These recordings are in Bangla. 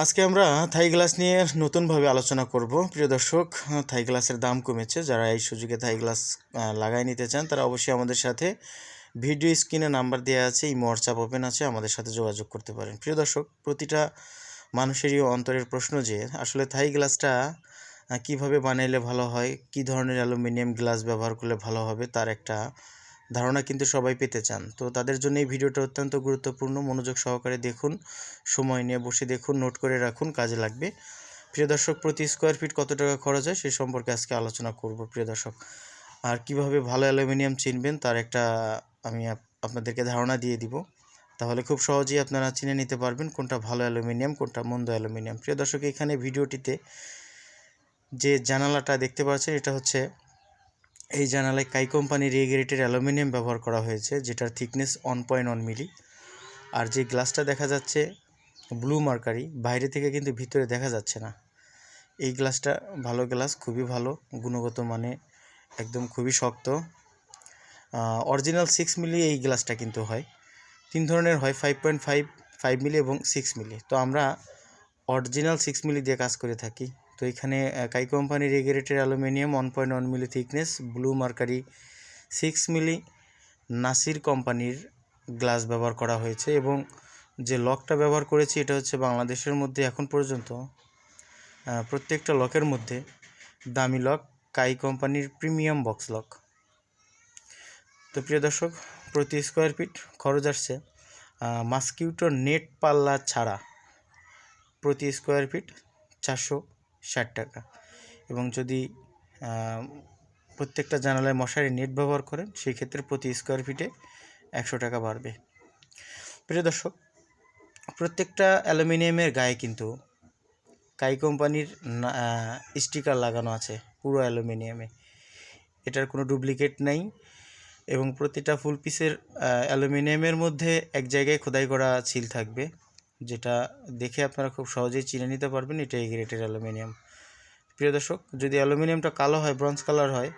আজকে আমরা থাই গ্লাস নিয়ে নতুনভাবে আলোচনা করব। প্রিয় দর্শক, থাই গ্লাসের দাম কমেছে। যারা এই সুযোগে থাই গ্লাস লাগাই নিতে চান, তারা অবশ্যই আমাদের সাথে ভিডিও স্ক্রিনে নাম্বার দেওয়া আছে এই হোয়াটসঅ্যাপ ওপেন আছে, আমাদের সাথে যোগাযোগ করতে পারেন। প্রিয় দর্শক, প্রতিটা মানুষেরই অন্তরের প্রশ্ন যে, আসলে থাই গ্লাসটা কীভাবে বানাইলে ভালো হয়, কি ধরনের অ্যালুমিনিয়াম গ্লাস ব্যবহার করলে ভালো হবে, তার একটা ধারণা কিন্তু সবাই পেতে চান। তো তাদের জন্য এই ভিডিওটা অত্যন্ত গুরুত্বপূর্ণ। মনোযোগ সহকারে দেখুন, সময় নিয়ে বসে দেখুন, নোট করে রাখুন, কাজে লাগবে। প্রিয় দর্শক, প্রতি স্কোয়ার ফিট কত টাকা খরচ হয় সেই সম্পর্কে আজকে আলোচনা করব, প্রিয় দর্শক। আর কীভাবে ভালো অ্যালুমিনিয়াম চিনবেন তার একটা আমি আপনাদেরকে ধারণা দিয়ে দিব। তাহলে খুব সহজেই আপনারা চিনে নিতে পারবেন কোনটা ভালো অ্যালুমিনিয়াম, কোনটা মন্দ অ্যালুমিনিয়াম। প্রিয় দর্শক, এখানে ভিডিওটিতে যে জানালাটা দেখতে পাচ্ছেন, এটা হচ্ছে এই জানালায় কাই কোম্পানির এ গ্রেটের অ্যালুমিনিয়াম ব্যবহার করা হয়েছে, যেটার thickness one point one milli আর যে গ্লাসটা দেখা যাচ্ছে ব্লু মার্কারি বাইরে থেকে কিন্তু ভিতরে দেখা যাচ্ছে না। এই গ্লাসটা ভালো গ্লাস খুবই ভালো, গুণগত মানে একদম খুবই শক্ত। অরিজিনাল সিক্স মিলি এই গ্লাসটা কিন্তু হয়। তিন ধরনের হয় five point five five milli এবং সিক্স মিলি তো আমরা অরিজিনাল সিক্স মিলি দিয়ে কাজ করে থাকি। তো এখানে কাই কোম্পানির regulated aluminium one point one milli thickness blue mercury six milli Nasir কোম্পানির গ্লাস ব্যবহার করা হয়েছে এবং যে লকটা ব্যবহার করেছি এটা হচ্ছে বাংলাদেশের মধ্যে এখন পর্যন্ত প্রত্যেকটা লকের মধ্যে দামি লক, কাই কোম্পানির প্রিমিয়াম বক্স লক তো প্রিয় দর্শক, প্রতি স্কোয়ার ফিট খরচ আসছে মাস্কিউটো নেট পাল্লা ছাড়া প্রতি স্কোয়ার ফিট চারশো ষাট টাকা। এবং যদি প্রত্যেকটা জানালায় মশারি নেট ব্যবহার করেন, সেই ক্ষেত্রে প্রতি স্কোয়ার ফিটে একশো টাকা বাড়বে। প্রিয় দর্শক, প্রত্যেকটা অ্যালুমিনিয়ামের গায়ে কিন্তু কাই কোম্পানির স্টিকার লাগানো আছে পুরো অ্যালুমিনিয়ামে। এটার কোনো ডুপ্লিকেট নেই এবং প্রতিটা ফুল পিসের অ্যালুমিনিয়ামের মধ্যে এক জায়গায় খোদাই করা ছিল থাকবে। যেটা দেখে আপনারা খুব সহজেই চিনে নিতে পারবেন এটা এই গ্রেটের অ্যালুমিনিয়াম। প্রিয় দর্শক, যদি অ্যালুমিনিয়ামটা কালো হয়, ব্রঞ্জ কালার হয়,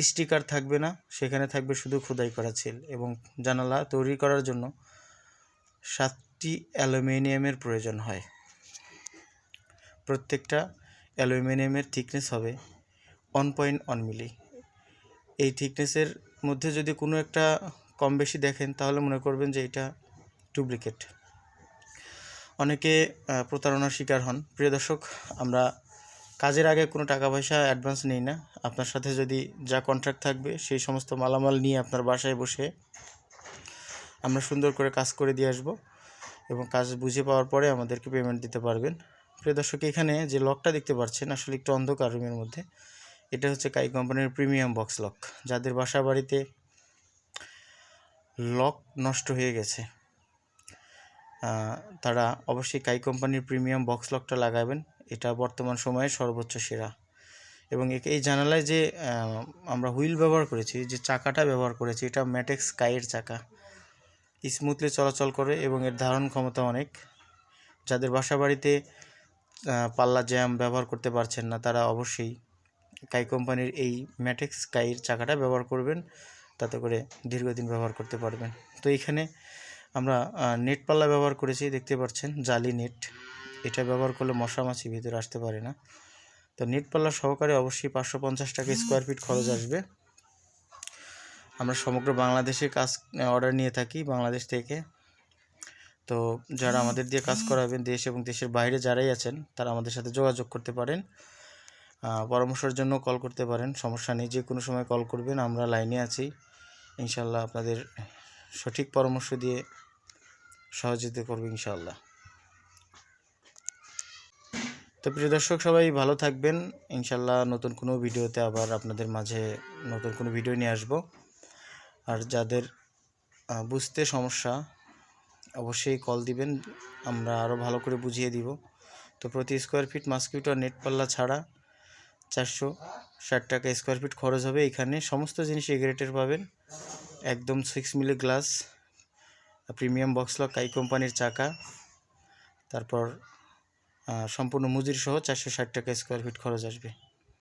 স্টিকার থাকবে না, সেখানে থাকবে শুধু খোদাই করা ছিল এবং জানালা তৈরি করার জন্য সাতটি অ্যালুমিনিয়ামের প্রয়োজন হয়। প্রত্যেকটা অ্যালুমিনিয়ামের থিকনেস হবে ওয়ান পয়েন্ট ওয়ান মিলি। এই থিকনেসের মধ্যে যদি কোনো একটা কম বেশি দেখেন, তাহলে মনে করবেন যে এটা ডুপ্লিকেট। অনেকে প্রতারণার শিকার হন। প্রিয় দর্শক, আমরা কাজের আগে কোনো টাকা পয়সা অ্যাডভান্স নেই না। আপনার সাথে যদি যা কন্ট্রাক্ট থাকবে, সেই সমস্ত মালামাল নিয়ে আপনার বাসায় বসে আমরা সুন্দর করে কাজ করে দিয়ে আসব এবং কাজ বুঝে পাওয়ার পরে আমাদেরকে পেমেন্ট দিতে পারবেন। প্রিয় দর্শক, এখানে যে লকটা দেখতে পাচ্ছেন, আসলে একটু অন্ধকার রুমের মধ্যে। এটা হচ্ছে কাই কোম্পানির প্রিমিয়াম বক্স লক যাদের বাসা বাড়িতে লক নষ্ট হয়ে গেছে। তারা অবশ্যই কাই কোম্পানির প্রিমিয়াম বক্স লকটা লাগাবেন। এটা বর্তমান সময়ে সর্বোচ্চ সেরা। এবং এই জানালায় যে আমরা হুইল ব্যবহার করেছি, যে চাকাটা ব্যবহার করেছি, এটা ম্যাটেক্স কাইয়ের চাকা। স্মুথলি চলাচল করে এবং এর ধারণ ক্ষমতা অনেক। যাদের বাসা বাড়িতে পাল্লা জ্যাম ব্যবহার করতে পারছেন না, তারা অবশ্যই কাই কোম্পানির এই ম্যাটেক্স কাইয়ের চাকাটা ব্যবহার করবেন। তাতে করে দীর্ঘদিন ব্যবহার করতে পারবেন। তো এইখানে আমরা নেট পাল্লা ব্যবহার করেছি, দেখতে পাচ্ছেন, জালি নেট। এটা ব্যবহার করলে মশা মাছি ভিতরে আসতে পারে না। তো নেট পাল্লা সহকারে অবশ্যই পাঁচশো পঞ্চাশ টাকা স্কোয়ার ফিট খরচ আসবে। আমরা সমগ্র বাংলাদেশে কাজ অর্ডার নিয়ে থাকি বাংলাদেশ থেকে। তো যারা আমাদের দিয়ে কাজ করাবেন, দেশ এবং দেশের বাইরে যারাই আছেন, তারা আমাদের সাথে যোগাযোগ করতে পারেন। পরামর্শের জন্য কল করতে পারেন, সমস্যা নেই যে কোনো সময় কল করবেন, আমরা লাইনে আছি। ইনশাল্লাহ আপনাদের সঠিক পরামর্শ দিয়ে সহযোগিতা করব ইনশাল্লাহ তো প্রিয় দর্শক, সবাই ভালো থাকবেন। ইনশাল্লাহ নতুন কোনো ভিডিওতে আবার আপনাদের মাঝে নতুন কোনো ভিডিও নিয়ে আসব। আর যাদের বুঝতে সমস্যা, অবশ্যই কল দিবেন। আমরা আরও ভালো করে বুঝিয়ে দিব। তো প্রতি স্কোয়ার ফিট মাস্কিউটো নেট পাল্লা ছাড়া চারশো ষাট টাকা স্কোয়ার ফিট খরচ হবে। এখানে সমস্ত জিনিস এগ্রেটের পাবেন। একদম six milli glass premium box lock, কাই কোম্পানির চাকা, তারপর সম্পূর্ণ মজুরি সহ চারশো ষাট টাকা স্কোয়ার ফিট খরচ আসবে।